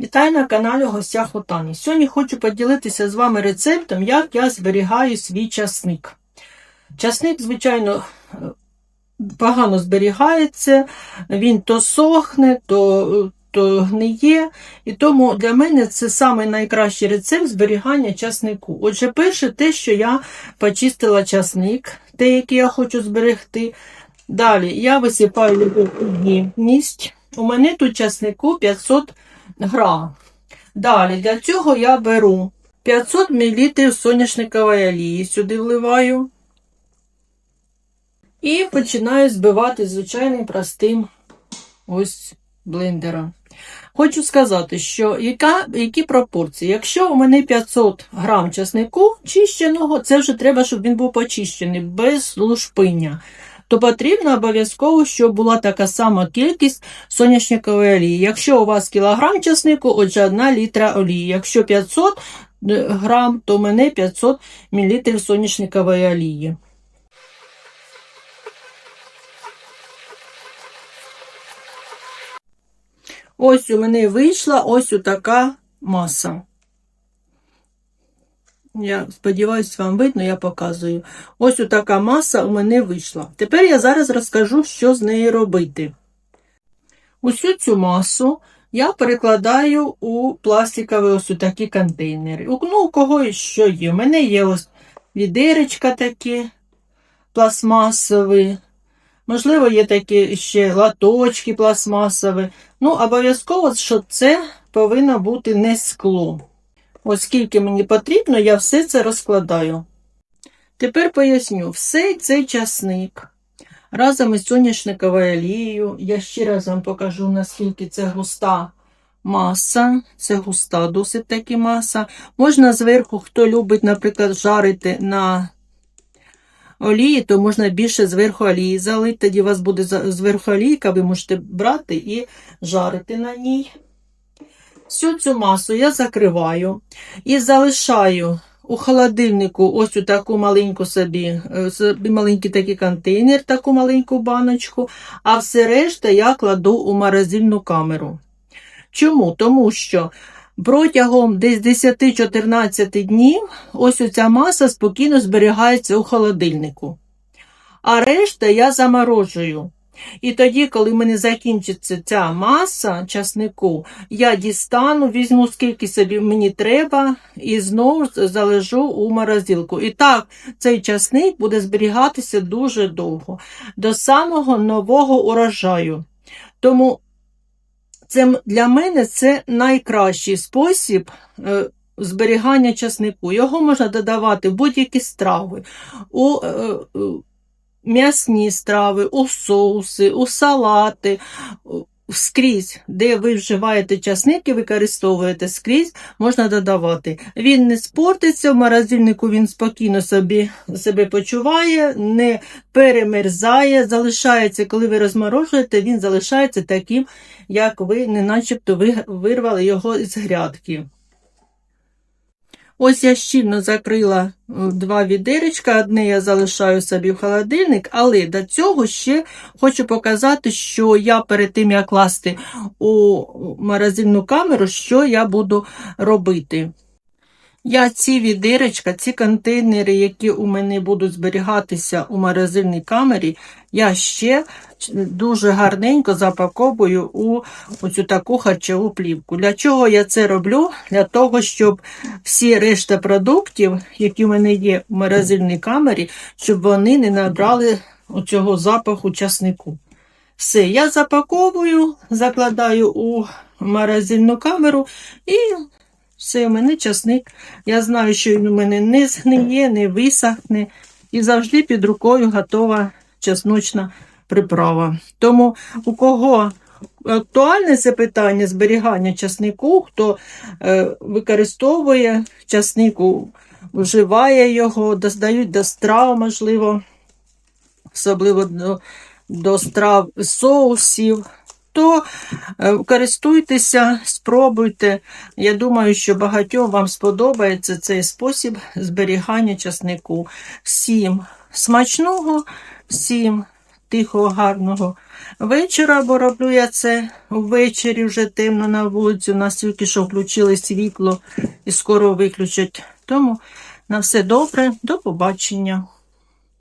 Вітаю на каналі Гостях Отані. Сьогодні хочу поділитися з вами рецептом, як я зберігаю свій часник. Часник, звичайно, е, погано зберігається, він то сохне, то, то гниє. І тому для мене це самий найкращий рецепт зберігання часнику. Отже, перше, те, що я почистила часник, те, який я хочу зберегти. Далі я висипаю любов ємність. У мене тут часнику 500 грам. Далі для цього я беру 500 мл соняшникової олії, сюди вливаю. І починаю збивати звичайним простим ось блендером. Хочу сказати, що яка, які пропорції? Якщо у мене 500 грам часнику чищеного, це вже треба, щоб він був почищений без лушпиння то потрібно обов'язково, щоб була така сама кількість соняшникової олії. Якщо у вас кілограм часнику, отже 1 літра олії. Якщо 500 грам, то у мене 500 мл соняшникової олії. Ось у мене вийшла ось така маса. Я сподіваюся, вам видно, я показую. Ось така маса у мене вийшла. Тепер я зараз розкажу, що з нею робити. Усю цю масу я перекладаю у пластикові ось такі контейнери. Ну, у кого що є. У мене є ось відеречка такі пластмасові. Можливо, є такі ще латочки пластмасові. Ну, обов'язково, що це повинно бути не скло. Оскільки мені потрібно, я все це розкладаю. Тепер поясню, все цей часник разом із соняшниковою олією. Я ще раз вам покажу, наскільки це густа маса. Це густа досить таки маса. Можна зверху, хто любить, наприклад, жарити на олії, то можна більше зверху олії залити. Тоді у вас буде зверху олійка, ви можете брати і жарити на ній. Всю цю масу я закриваю і залишаю у холодильнику ось таку маленьку собі, е, собі маленький такий контейнер, таку маленьку баночку, а все решта я кладу у морозильну камеру. Чому? Тому що протягом десь 10-14 днів ось ця маса спокійно зберігається у холодильнику. А решта я заморожую. І тоді, коли в мене закінчиться ця маса часнику, я дістану, візьму, скільки собі мені треба, і знову залежу у морозилку. І так, цей часник буде зберігатися дуже довго, до самого нового урожаю. Тому це, для мене це найкращий спосіб. Е, зберігання часнику. Його можна додавати в будь-які страви. у е, м'ясні страви, у соуси, у салати. Скрізь, де ви вживаєте часник і використовуєте скрізь, можна додавати. Він не спортиться, в морозильнику він спокійно собі, себе почуває, не перемерзає, залишається, коли ви розморожуєте, він залишається таким, як ви, не начебто ви вирвали його з грядки. Ось я щільно закрила е, два відеречка, одне я залишаю собі в холодильник, але до цього ще хочу показати, що я перед тим, як класти у морозильну камеру, що я буду робити. Я ці відеречка, ці контейнери, які у мене будуть зберігатися у морозильній камері, я ще дуже гарненько запаковую у оцю таку харчову плівку. Для чого я це роблю? Для того, щоб всі решта продуктів, які в мене є в морозильній камері, щоб вони не набрали оцього запаху часнику. Все, я запаковую, закладаю у морозильну камеру і все, у мене часник. Я знаю, що він у мене не згниє, не висохне. І завжди під рукою готова чесночна приправа. Тому у кого актуальне це питання зберігання часнику, хто е, використовує часнику, вживає його, доздають до страв, можливо, особливо до, до страв соусів то е, користуйтеся, спробуйте. Я думаю, що багатьом вам сподобається цей спосіб зберігання часнику. Всім смачного, всім тихого, гарного вечора, бо роблю я це ввечері вже темно на вулиці. У нас тільки що включили світло і скоро виключать. Тому на все добре, до побачення.